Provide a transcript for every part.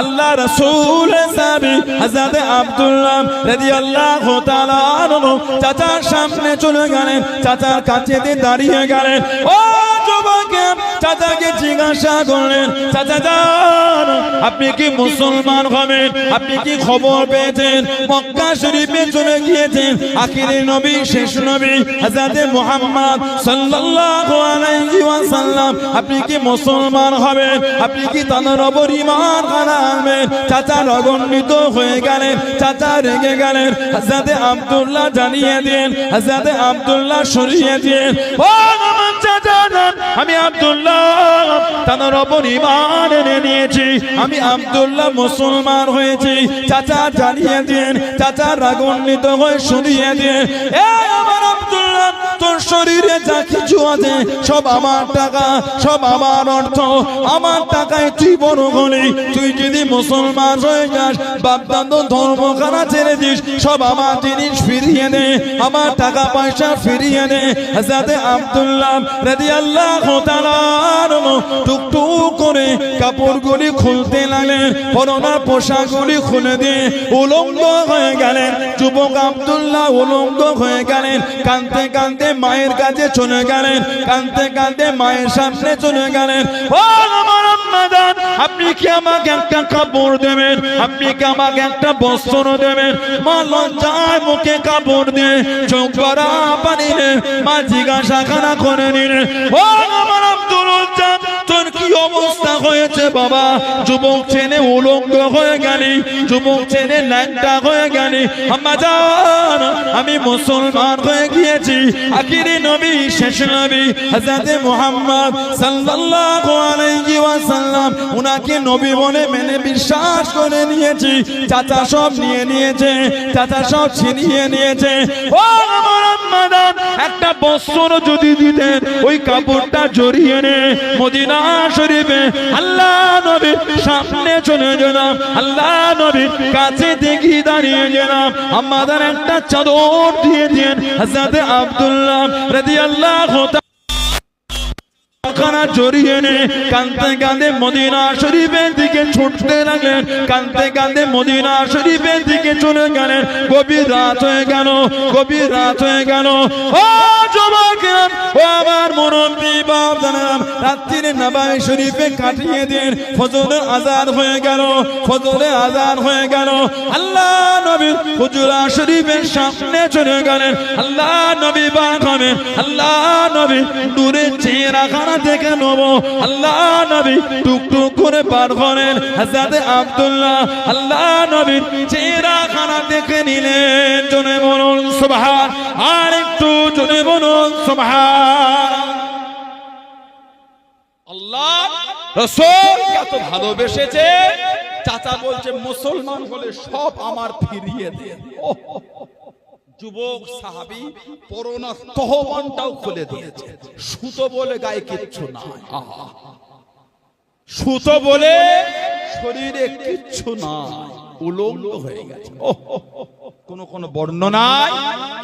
আল্লাহ রসুল সাহাবী হযরত আব্দুল্লাহ তাআলা আনহু চাচার সামনে চলে গেলেন, চাচার কাছে দাঁড়িয়ে গেলেন। ও চাচাকে জিজ্ঞাসা করলেন, চাচা আপনি কি মুসলমান হবেন? আপনি কি খবর পেয়েছেন? মক্কা শরীফে চলে গিয়েছেন। আখিরের নবী, শেষ নবী, হযরত মুহাম্মদ সাল্লাল্লাহু আপনি কি মুসলমান হবেন? আপনি কি তার ওপর ঈমান আনবেন? চাচা রগন্বিত হয়ে গেলেন, চাচা রেগে গেলেন, হযরত আব্দুল্লাহ জানিয়ে দিন হযরত আব্দুল্লাহ সরিয়ে দিন ও চাচা আমি আব্দুল্লাহ তার ওপর ইমান এনে নিয়েছি। আমি আবদুল্লাহ মুসলমান হয়েছি। চাচা জানিয়ে দিন, চাচা রাগান্বিত হয়ে শুনিয়ে দিন। আমার তোর শরীরে যা কিছু আছে, সব আমার টাকা, সব আমার অর্থ। আমার টাকায় তুই বড় তুই যদি মুসলমান হয়ে যাস ছেড়ে দিস, সব আমার জিনিস ফিরিয়ে দে, আমার টাকা পয়সা ফিরিয়ে আব্দুল্লাহ রাদিয়াল্লাহু তাআলা টুকটুক করে কাপড়গুলি খুলতে লাগলেন, পরনা পোশাকগুলি খুলে দিয়ে উলঙ্গ হয়ে গেলেন। যুবক আব্দুল্লাহ হয়ে গেলেন কানতে কানতে মায়ের কাছে চলে গেলেন কানতে কানতে মায়ের সামনে চলে গেলেন, ও আমার আম্মাদান আপনি কি আমাকে একটা কাপড় দেবেন? আপনি কি আমাকে একটা বস্ত্র দেবেন? মা লজ্জায় মুখে কাপড় দিয়ে চোখ করা পানি মা জিজ্ঞাসা খানা করে নিলেন, ও আমার অবস্থা হয়েছে বাবা। যুবক ছেলে উলঙ্গ হয়ে গেলি। যুবক ছেলে ল্যাংটা হয়ে গেলি। আম্মা জান, আমি মুসলমান হয়ে গিয়েছি। আখিরি নবী, শেষ নবী, হযরত মুহাম্মদ সাল্লাল্লাহু আলাইহি ওয়াসাল্লাম, উনাকে নবী বলে মেনে বিশ্বাস করে নিয়েছি। চাচা সব নিয়ে নিয়েছে, চাচা সব ছিনিয়ে নিয়েছে। ও আমার একটা বস্ত্র যদি দিতেন, ওই কাপড়টা জড়িয়ে নে, মদিনা শরীফে আল্লাহ নবীর সামনে চলে গেলাম আল্লাহ নবীর কাছে দেখি দাঁড়িয়ে গেলাম আমাদের একটা চাদর দিয়ে দিন হযরত আব্দুল্লাহ খানা জড়িয়ে নে। কান্দতে কান্দে মদিনা শরীফের দিকে ছুটতে লাগলেন কান্দতে কান্দে মদিনা শরীফের দিকে চলে গেলেন গভীর রাত হয়ে গেল, গভীর রাত হয়ে গেল। ও ও আমার জানাম রাত্রিরে শরীফে কাটিয়ে দিন। হয়ে গেল হয়ে গেল। আল্লাহ নবী হুজুরা শরীফের সামনে চলে গেলেন। আল্লাহ নবী আল্লাহ নবী দূরে চেহারা খানা দেখে নেব। আল্লাহ নবী টুকটুক করে পার করেন হাজার আব্দুল্লাহ। আল্লাহ নবীর চেহারা খানা দেখে নিলেন। জনে বলুন সুবহান। আর একটু জনে বলুন সুবহান। আল্লাহ রসুল এত ভালোবেসেছে। চাচা বলছে মুসলমান হলে সব আমার ফিরিয়ে ওহ, যুবক সাহাবি পরোনা তহবানটাও খুলে দিয়েছে। সুতো বলে গায়ে কিচ্ছু আহা। সুতো বলে শরীরে কিচ্ছু নাই। উলঙ্গ হয়ে গেছে। কোন কোন বর্ণনায়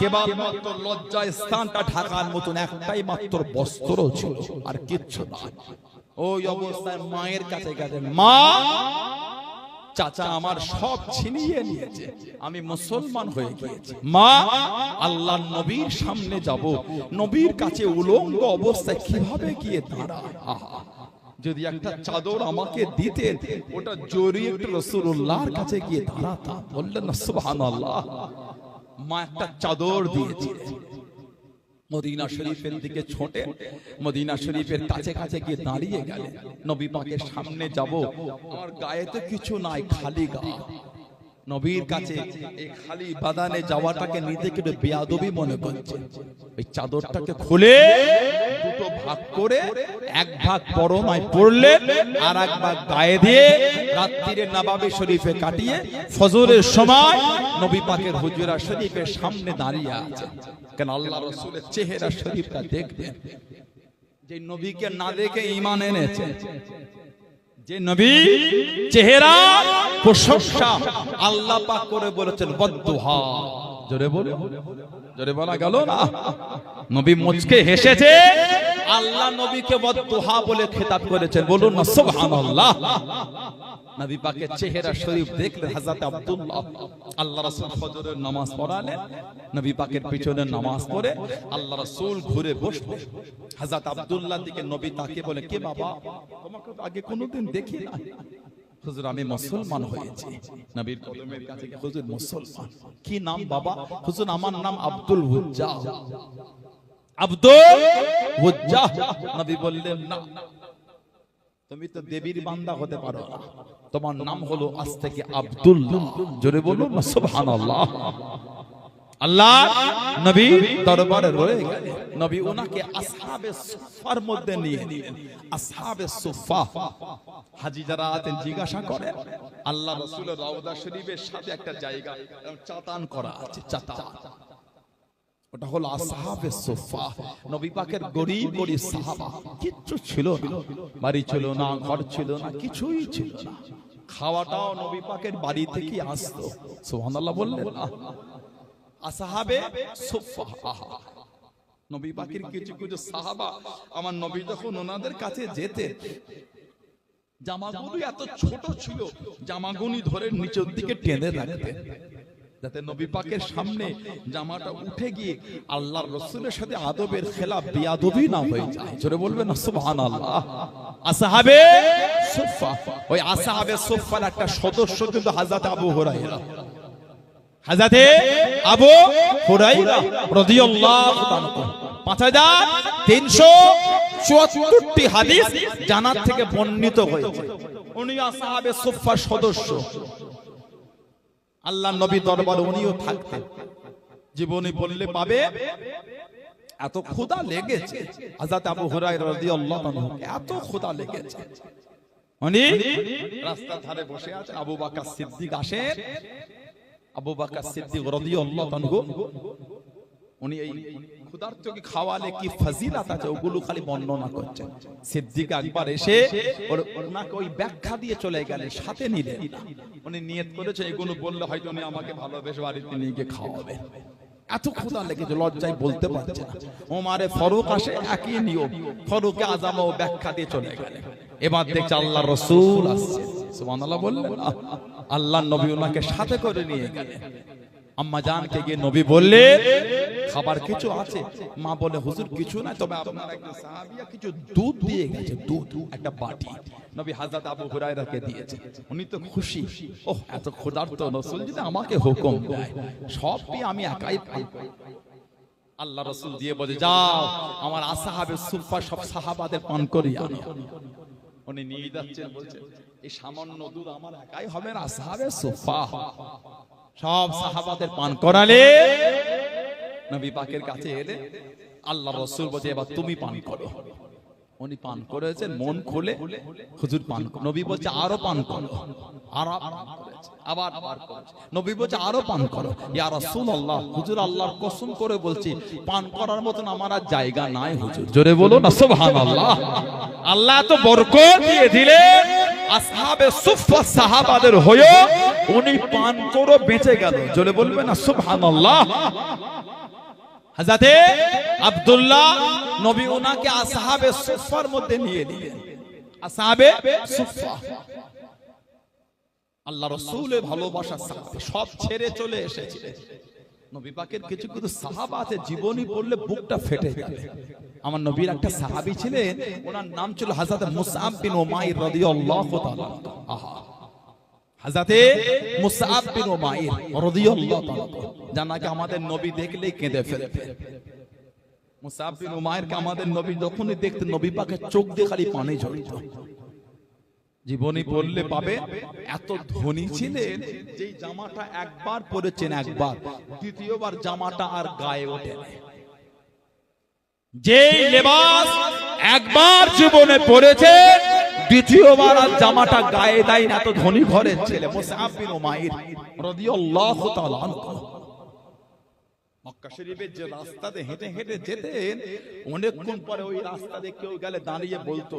কেবল মাত্র লজ্জা স্থানটা ঢাকার মতন একটাই মাত্র বস্ত্র ছিল আর কিচ্ছু নাই। ওই অবস্থায় মায়ের কাছে গেলেন, মা চাচা আমার সব ছিনিয়ে নিয়েছে। আমি মুসলমান হয়ে গিয়েছি। মা, আল্লাহ নবীর সামনে যাব। নবীর কাছে উলঙ্গ অবস্থায় কীভাবে গিয়ে দাঁড়া যদি একটা চাদর আমাকে দিতে ওটা জড়িয়ে একটু রসুল্লাহর কাছে গিয়ে দাঁড়াতাম। বললেন, সুবহানাল্লাহ। মা একটা চাদর দিয়েছিলেন মদিনা শরীফের দিকে ছোটে, মদিনা শরীফের কাছে কাছে গিয়ে দাঁড়িয়ে গেলেন নবী পাকের সামনে যাব। আমার গায়ে তো কিছু নাই, খালি গা। নবীর কাছে এই খালি বাদানে যাওয়াটাকে নিজেকে বেয়াদবি মনে করছে। ওই চাদরটাকে খুলে দুটো ভাগ করে এক ভাগ পরমায় পড়লেন আর এক ভাগ গায়ে দিয়ে রাত্রিরে নবাবে শরীফে কাটিয়ে ফজরের সময় নবী পাকের হুজুরা শরীফের সামনে দাঁড়িয়ে আছে। কেন আল্লাহ রসুলের চেহারা শরীফটা দেখবেন। যে নবীকে না দেখে ইমান এনেছে। যে নবী চেহারা প্রশংসা আল্লাহ পাক করে বলেছেন বদ্দুহা জোরে বলে জোরে বলা গেল না? নবী মুচকে হেসেছে। আল্লাহ নবীকে বদদোহা বলে খেতাব করেছেন। বলুন না সুবহানাল্লাহ। নবী পাকের চেহারা শরীফ দেখলেন হযরত আব্দুল্লাহ। আল্লাহ রাসূল ফজরের নামাজ পড়ালেন। নবী পাকের পিছনে নামাজ পড়ে আল্লাহ রাসূল ঘুরে বসলেন হযরত আব্দুল্লাহ দিকে নবী তাকে বলে কে বাবা? তোমাকে তো আগে কোনোদিন দেখি না হুজুর, আমি মুসলমান হয়েছি। নবীর কদমের কাছে হুজুর, মুসলমান। কি নাম বাবা? হুজুর, আমার নাম আব্দুল হুজ্জা আব্দুল হুজ্জা নবী বললেন, না, তুমি তো দেবীর বান্দা হতে পারো তোমার নাম হলো আজ থেকে আব্দুল জোরে বলুন সুবহানাল্লাহ। আল্লাহ নবী দরবারে রয়ে গেলেন। নবী ওনাকে আসহাবে সুফার মধ্যে নিয়ে নিলেন আসহাবে সুফা। হাজি যারা আছেন, জিজ্ঞাসা করে আল্লাহ রাসূলের রওজা শরীফের সাথে একটা জায়গা চাতান করা আছে, চাতান। ওটা হলো আসহাবে সুফা। নবী পাকের গরিব গরিব সাহাবা। কিচ্ছু ছিল না। বাড়ি ছিল না, ঘর ছিল না, কিছুই ছিল খাওয়াটাও নবী পাকের বাড়ি থেকে আসতো। সুবহানাল্লাহ বললেন আসহাবে নবী পাকের কিছু কিছু সাহাবা, আমার নবী যখন ওনাদের কাছে যেতে জামাগুলো এত ছোট ছিল, জামাগুনি ধরে নিচের দিকে টেনে রাখতেন, যাতে নবী পাকের সামনে জামাটা উঠে গিয়ে আল্লাহর রসুলের সাথে আদবের খেলাফ, বিয়াদবি না হয়ে যায়। জোরে বলবেন সুবহানাল্লাহ। আসহাবে সুফা ওই আসহাবে সুফার একটা সদস্য কিন্তু হযরত আবু হুরায়রা। হাজাতে আবু হুরাইরা রাদিয়াল্লাহু তাআলা পাঁচ হাজার তিনশো চুয়াত্তরটি হাদিস জানার থেকে বর্ণিত হয়েছে। উনি আসহাবে সুফার সদস্য। আল্লাহ নবী দরবার উনিও থাকতেন। জীবনী বললে পাবে। এত ক্ষুধা লেগেছে আজাদ আবু হুরায়রা রাদিয়াল্লাহু আনহু এত ক্ষুধা লেগেছে। উনি রাস্তার ধারে বসে আছে। আবু বকর সিদ্দিক আসেন। আবু বকর সিদ্দিক রাদিয়াল্লাহু আনহু উনি এই ক্ষুধার্তকে খাওয়ালে কি ফজিলত আছে? ওগুলো খালি বর্ণনা করছেন সিদ্দিক এসে ওনাকে ওই ব্যাখ্যা দিয়ে চলে গেলেন সাথে নিলেন। উনি নিয়ত করেছে এগুলো বললে হয়তো উনি আমাকে ভালোবেসে বাড়িতে নিয়ে গিয়ে খাওয়াবে এত ক্ষুধা লেগেছে লজ্জায় বলতে পারছে না। ওমারে ফরুক আসে একই নিয়ম ফরুকে আজাম ও ব্যাখ্যা দিয়ে চলে গেলেন। এবার দেখছে আল্লাহ রসুল আসছে। সুবহানাল্লাহ বললেন আল্লাহ নবী ওনাকে সাথে করে নিয়ে গেলেন আম্মা জানকে গিয়ে নবী বললে, খাবার কিছু আছে? মা বলে, হুজুর, কিছু না তবে আপনার একজন সাহাবিয়া কিছু দুধ দিয়ে গেছে, দুধ, একটা বাটি। নবী হাজরত আবু হুরায়রাকে দিয়েছে। উনি তো খুশি। ওহ, এত ক্ষুধার্ত রাসূল যদি আমাকে হুকুম দেয়, সবই আমি একাই পাই। আল্লাহ রসুল দিয়ে বলে, যাও, আমার আসাহাবে সুফা সব সাহাবাদের পান করি উনি নিয়ে যাচ্ছেন, বলছে এই সামান্য দুধ আমার একাই হবে না আসাহাবে সুফা। সব সাহাবাদের পান করালে নবী পাকের কাছে এলে আল্লাহ রসুল বলছে এবার তুমি পান করো। উনি পান করেছেন মন খুলে হুজুর পান নবী বলছে আরও পান করো। আর। আবার আবার নবী বলছে আরও পান করো। ইয়া রাসূলুল্লাহ হুজুর আল্লাহর কসম করে বলছি পান করার মতন আমার আর জায়গা নাই হুজুর। জোরে বলো না সুবহানাল্লাহ। আল্লাহ তো বরকত দিয়ে দিলেন আসহাবে সুফা সাহাবাদের হয়ে উনি পান করে বেঁচে গেল। জোরে বলবেন না, সুবহানাল্লাহ। হাজাতে আব্দুল্লাহ নবী ওনাকে আসহাবে সুফার মধ্যে নিয়ে নিলেন। আসহাবে সুফা আল্লাহ রসুলের ভালোবাসা সব ছেড়ে চলে এসেছিলেন নবী পাকের কিছু কিছু সাহাবা আছে জীবনী পড়লে বুকটা ফেটে যাবে আমার নবীর একটা সাহাবী ছিলেন ওনার নাম ছিল হাজরত মুসআব বিন উমাইর রাদিয়াল্লাহু তাআলা। আহা। হাজাতে মুসআব বিন উমাইর রাদিয়াল্লাহু তাআলা। জানাকে আমাদের নবী দেখলেই কেঁদে ফেলবে মুসআব বিন উমাইরকে আমাদের নবী যখনই দেখতেন নবী পাকের চোখ দিয়ে খালি পানি ঝরত জীবনী পড়লে পাবে? এত ধনী ছিলেন যে জামাটা একবার পরেছেন একবার দ্বিতীয়বার জামাটা আর গায়ে ওঠে যে লেবাস একবার জীবনে পরেছে দ্বিতীয়বার আর জামাটা গায়ে দেয় না এত ধনী ঘরের ছেলে মুসআব বিন উমাইর রাদিয়াল্লাহু তাআলা মক্কা শরীফের যে রাস্তাতে হেঁটে হেঁটে যেতেন অনেকক্ষণ পরে ওই রাস্তাতে কেউ গেলে দাঁড়িয়ে বলতো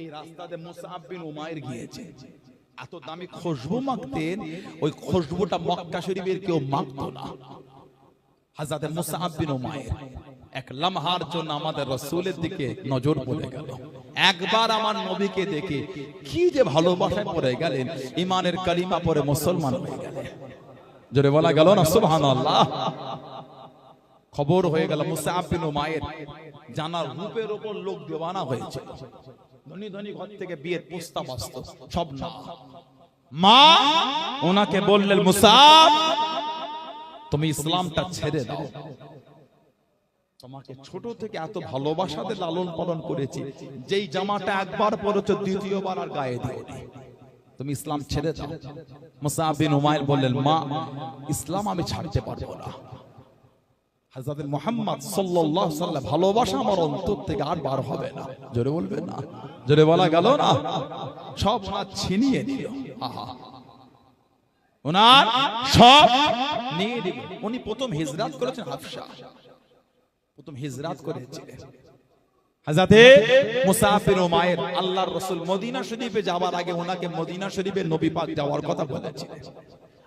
এই রাস্তাতে মুসআব বিন উমাইর গিয়েছে। এত দামি খুশবু মাখতেন ওই খুশবুটা মক্কা শরীফের কেউ মাখতো না। হাজাতে মুসাআব বিন উমাইর এক লমহার জন্য আমাদের রসুলের দিকে নজর পড়ে গেল। একবার আমার নবীকে দেখে কি যে ভালোবাসায় পড়ে গেলেন। ইমানের কালিমা পরে মুসলমান হয়ে গেলেন। জোরে বলা গেল না? সুবহানাল্লাহ। খবর হয়ে গেল মুসাআব বিন উমাইর। জানার রূপের উপর লোক দেওয়ানা হয়েছে। ধনী ধনী ঘর থেকে বিয়ের প্রস্তাব আসতো। সব না। মা, ওনাকে বললেন মুসাব তুমি ইসলামটা ছেড়ে দাও। তোমাকে ছোট থেকে এত ভালোবাসাতে লালন পালন করেছি, যেই জামাটা একবার পরেছো, দ্বিতীয়বার আর গায়ে নি। তুমি ইসলাম ছেড়ে দাও। উমাইর বললেন, মা, ইসলাম আমি ছাড়তে পারব না। হাজরত মোহাম্মদ সাল্লাল্লাহু সাল্লাম ভালোবাসা আমার অন্তর থেকে আর বার হবে না। জোরে বলবেন না? জোরে বলা গেল না? সব ওনার ছিনিয়ে নিল। আহা। ওনার সব নিয়ে নিল। উনি প্রথম হিজরাত করেছেন হাফসা। প্রথম হিজরাত করেছিলেন হাজাতে মুসাফির মায়ের আল্লাহর রসুল মদিনা শরীফে যাওয়ার আগে ওনাকে মদিনা শরীফে নবী পাক যাওয়ার কথা বলেছিলেন।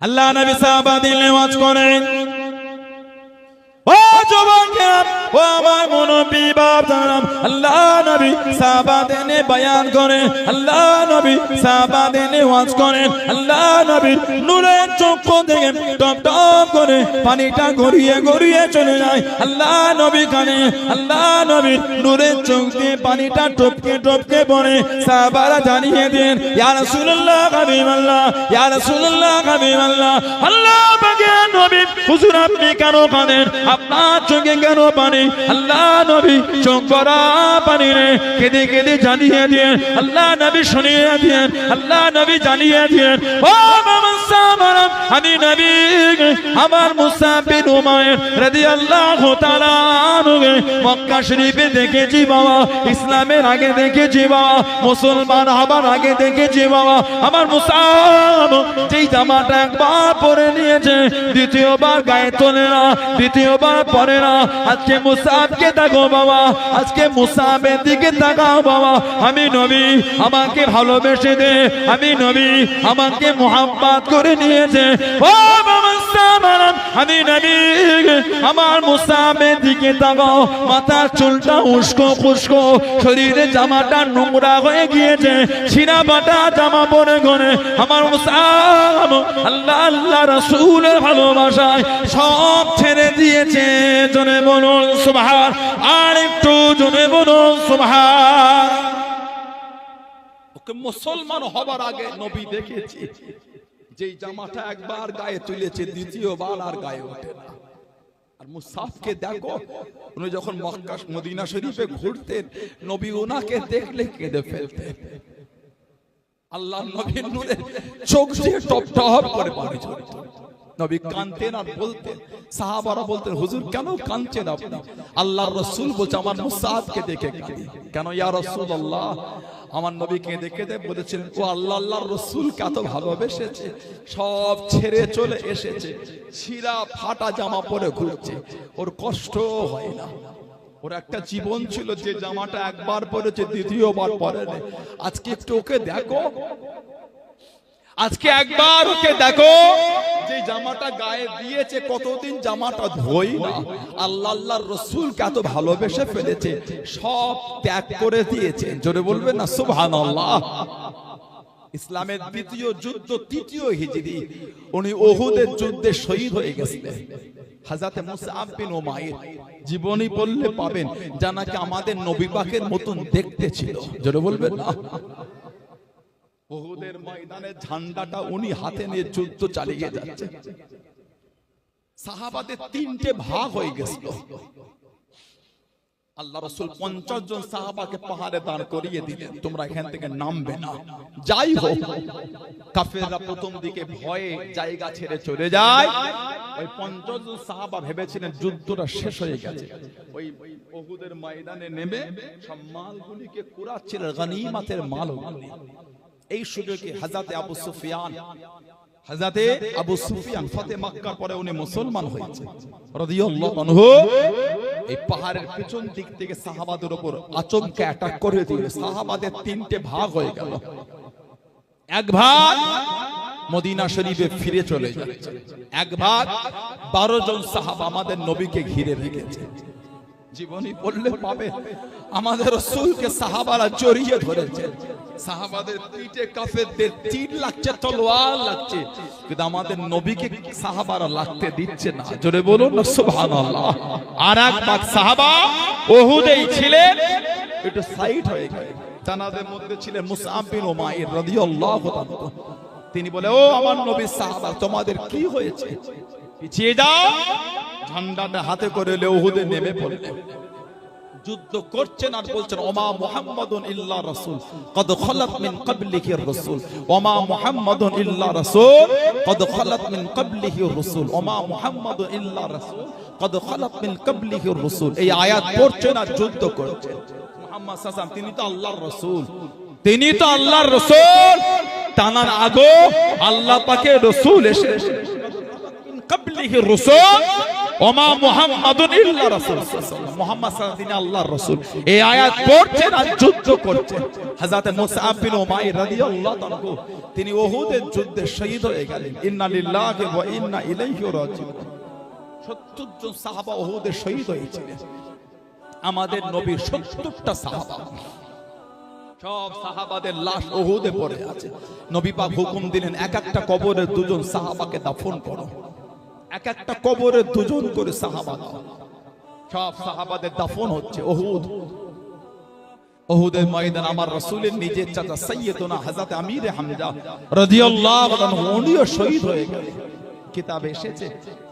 আল্লাহ নবী সাহাবাদের নেওয়াজ করেন। ও যুবকেরা নবী সাহাবাদেনে বয়ান করেন আল্লাহ নবী সাহাবাদেনে ওয়াজ করেন আল্লাহ নবী করে পানিটা গড়িয়ে গড়িয়ে চলে যায়। আল্লাহ নবী কানে। আল্লাহ নবী নূরের চোখ দিয়ে পানিটা টপকে টপকে পড়ে। সাহাবারা জানিয়ে দেন, ইয়া রাসূলুল্লাহ, হাবিবাল্লাহ, ইয়া রাসূলুল্লাহ, হাবিবাল্লাহ। আল্লাহ পাকের নবী, হুজুর, আপনি কেন কাঁদেন? আপনার চোখে কেন পানি? আল্লাহ নবী চোখ করা পানি রে, কেঁদে কেঁদে জানিয়ে দিয়ে আল্লাহ নবী শুনিয়ে দিয়ে আল্লাহ নবী জানিয়ে দিয়ে ও মামা সামারাম আমি নবী আমার মুসাফির উমায়ের তাআলা আনহুকে মক্কা শরীফে দেখেছি বাবা, ইসলামের আগে দেখেছি বাবা, মুসলমান হবার আগে দেখেছি বাবা। আমার মুসাব যেই জামাটা একবার পরে নিয়েছে, দ্বিতীয়বার গায়ে তোলে না, দ্বিতীয়বার পরে না। আজকে মুসাবকে দেখো বাবা, আজকে মুসাবের দিকে তাকাও বাবা। আমি নবী, আমাকে ভালোবেসে দে। আমি নবী, আমাকে মোহাম্মত করে নিয়েছে। ও বাবা! আমি নবী, আমার মুসাবের দিকে তাকাও, মাথার চুলটা উস্কো খুস্কো শরীরে জামাটা নোংরা হয়ে গিয়েছে সিনা বাটা জামা পরে গনে আমার মুসাব আল্লাহ আল্লাহ রসুলের ভালোবাসায় সব ছেড়ে দিয়েছে জনে বলুন, সুবহান, আর একটু জনে বলুন, সুবহান। ওকে মুসলমান হবার আগে নবী দেখেছি। যেই জামাটা একবার গায়ে তুলেছে, দ্বিতীয়বার আর গায়ে ওঠে না। আর মুসাফকে দেখো, উনি যখন মক্কা মদিনা শরীফে ঘুরতেন, নবী ওনাকে দেখলে কেঁদে ফেলতেন। আল্লাহ নবীর নূরে চোখ দিয়ে টপ টপ করে পানি ঝরত নবী কানতেন আর বলতেন, সাহাবারা বলতেন, হুজুর, কেন কাঁদছেন আপনি? আল্লাহর রসুল বলছে, আমার মুসাদকে দেখে কেন ইয়া রসুল আল্লাহ আমার নবী দেখে কেঁদে বলেছিলেন, ও আল্লাহ, আল্লাহর রসুল কত ভালোবেসেছে, সব ছেড়ে চলে এসেছে ছিঁড়া ফাটা জামা পরে ঘুরছে, ওর কষ্ট হয় না। ওর একটা জীবন ছিল যে জামাটা একবার পরেছে, দ্বিতীয়বার পরে আজকে একটু ওকে দেখো। আজকে একবার ওকে দেখো। যে জামাটা গায়ে দিয়েছে, কতদিন জামাটা ধোই না। আল্লাহ, আল্লাহর রসুল এত ভালোবেসে ফেলেছে, সব ত্যাগ করে দিয়েছে। জোরে বলবেন না, সুবহানাল্লাহ। ইসলামের দ্বিতীয় যুদ্ধ, তৃতীয় হিজরি। উনি ওহুদের যুদ্ধে শহীদ হয়ে গেছিলেন। হাজাতে মুসাব বিন উমাইর, জীবনী পড়লে পাবেন, যা নাকি আমাদের নবী পাকের মতন দেখতে ছিল। জোরে বলবেন না। ওহুদের ময়দানে ঝান্ডাটা উনি হাতে নিয়ে যুদ্ধ চালিয়ে যাচ্ছে। সাহাবাদের তিনটে ভাগ হয়ে গেছিল আল্লাহ রসুল পঞ্চাশ জন সাহাবাকে পাহাড়ে দাঁড় করিয়ে দিলেন। তোমরা এখান থেকে নামবে না। যাই হোক কাফেররা প্রথম দিকে ভয়ে জায়গা ছেড়ে চলে যায়। ওই পঞ্চাশ জন সাহাবা ভেবেছিলেন যুদ্ধটা শেষ হয়ে গেছে। ওই ওহুদের ময়দানে নেমে সব মালগুলিকে কুড়াচ্ছিলেন গনিমাতের মালগুলি এই সুযোগে হাজাতে আবু সুফিয়ান হাজাতে আবু সুফিয়ান ফতে মক্কার পরে উনি মুসলমান হয়েছে। রাদিয়াল্লাহু আনহু এই পাহাড়ের পেছন দিক থেকে সাহাবাদের উপর আচমকা অ্যাটাক করে দিল সাহাবাদের তিনটে ভাগ হয়ে গেল। এক ভাগ মদিনা শরীফে ফিরে চলে যাচ্ছে। এক ভাগ বারো জন সাহাবা আমাদের নবীকে ঘিরে রেখেছে। জীবনী পড়লে পাবে। আমাদের রসুলকে সাহাবারা জড়িয়ে ধরেছে। সাহাবাদের পিঠে কাফেরদের তীর লাগছে, তলোয়ার লাগছে। কিন্তু আমাদের নবীকে সাহাবারা লাগতে দিচ্ছে না। জোরে বলুন সুবহানাল্লাহ। আর এক ভাগ সাহাবা ওহুদেই ছিলেন। একটু সাইড হয়ে গেছে তানাদের মধ্যে ছিলেন মুসআব বিন উমাইর রাদিয়াল্লাহু তাআলা। তিনি বলে, ও আমার নবীর সাহাবা, তোমাদের কি হয়েছে? পিছিয়ে যাও। ঝান্ডাটা হাতে করে লেউহুদে নেমে পড়লেন। যুদ্ধ করছেন আর বলছেন, ওমা মুহাম্মাদুন ইল্লা রাসূল, কদ খালাত মিন ক্বাবলিহি রাসূল, ওমা মুহাম্মাদুন ইল্লা রাসূল, কদ খালাত মিন ক্বাবলিহি রাসূল, ওমা মুহাম্মাদুন ইল্লা রাসূল, কদ খালাত মিন ক্বাবলিহি রাসূল। এই আয়াত পড়ছেন আর যুদ্ধ করছেন। মুহাম্মদ সাল্লাল্লাহু আলাইহি তিনি তো আল্লাহর রাসূল, তিনি তো আল্লাহর রাসূল, টানার আগে আল্লাহ পাকে রাসূল এসে কাবলিহি রাসূল ওমা মুহাম্মাদুন ইল্লা মুহাম্মদ সাল্লাল্লাহু আল্লাহর রাসূল। এই আয়াত পড়ছেন আর যুদ্ধ করছেন। হযরত উমাই রাদিয়াল্লাহু তিনি যুদ্ধে শহীদ হয়ে গেলেন। ইন্না লিল্লাহি ওয়া ইন্না ইলাইহি রাজিউন। 70 জন সাহাবা শহীদ হয়েছিলেন। আমাদের নবী 70টা সাহাবা। সব সাহাবাদের লাশ ওহুদে পড়ে আছে। নবী পাক হুকুম দিলেন, এক একটা কবরের দুজন সাহাবাকে দাফন করো। এক একটা কবরে দুজন করে সাহাবা। সব সাহাবাদের দাফন হচ্ছে, ওহুদ। ময়দান আমার রাসূলের নিজের চাচা হযরত আমির হামজা রাদিয়াল্লাহু উনিও শহীদ হয়ে কিতাবে এসেছে,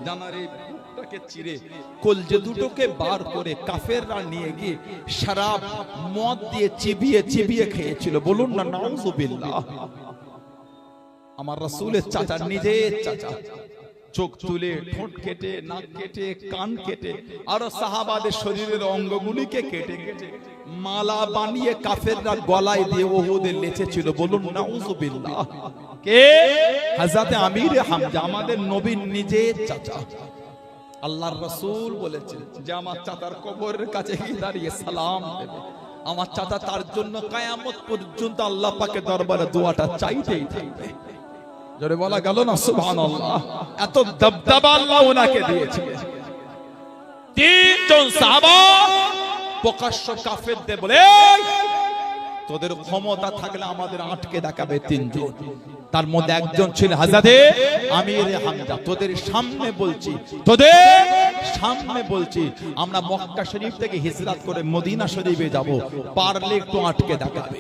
জানার এই বুকটাকে চিরে কলজে দুটোকে বার করে কাফেররা নিয়ে গিয়ে শরাব, মদ দিয়ে চিবিয়ে চিবিয়ে খেয়েছিল। বলুন না, নাউজুবিল্লাহ। আমার রাসূলের চাচা, নিজের চাচা। চোখ তুলে, ঠোঁট কেটে, নাক কেটে, কান কেটে, আরও সাহাবাদের শরীরের অঙ্গগুলিকে কেটে কেটে মালা বানিয়ে কাফেররা গলায় দিয়ে ওহুদের লেচেছিল। বলুন, নাউজুবিল্লাহ। কে? হযরতে আমির হামজা, আমাদের নবীর নিজের চাচা। আল্লাহর রাসূল বলেছেন যে, আমার চাচার কবরের কাছে গিয়ে দাঁড়িয়ে সালাম দেবে। আমার চাচা তার জন্য কায়ামত পর্যন্ত আল্লাহ পাকে দরবারে দোয়াটা চাইতেই থাকবে। জোরে বলা গেল না, সুবহানাল্লাহ। এত দবদবা আল্লাহ ওনাকে দিয়েছিলেন তিনজন সাহাবা প্রকাশ্য কাফেরদের বলে তোদের ক্ষমতা থাকলে আমাদের আটকে দেখাবে তিনজন। তার মধ্যে একজন ছিল হাজাদে আমির হামজা। তোদের সামনে বলছি, তোদের সামনে বলছি, আমরা মক্কা শরীফ থেকে হিজরত করে মদিনা শরীফে যাব। পারলে একটু আটকে দেখাবে।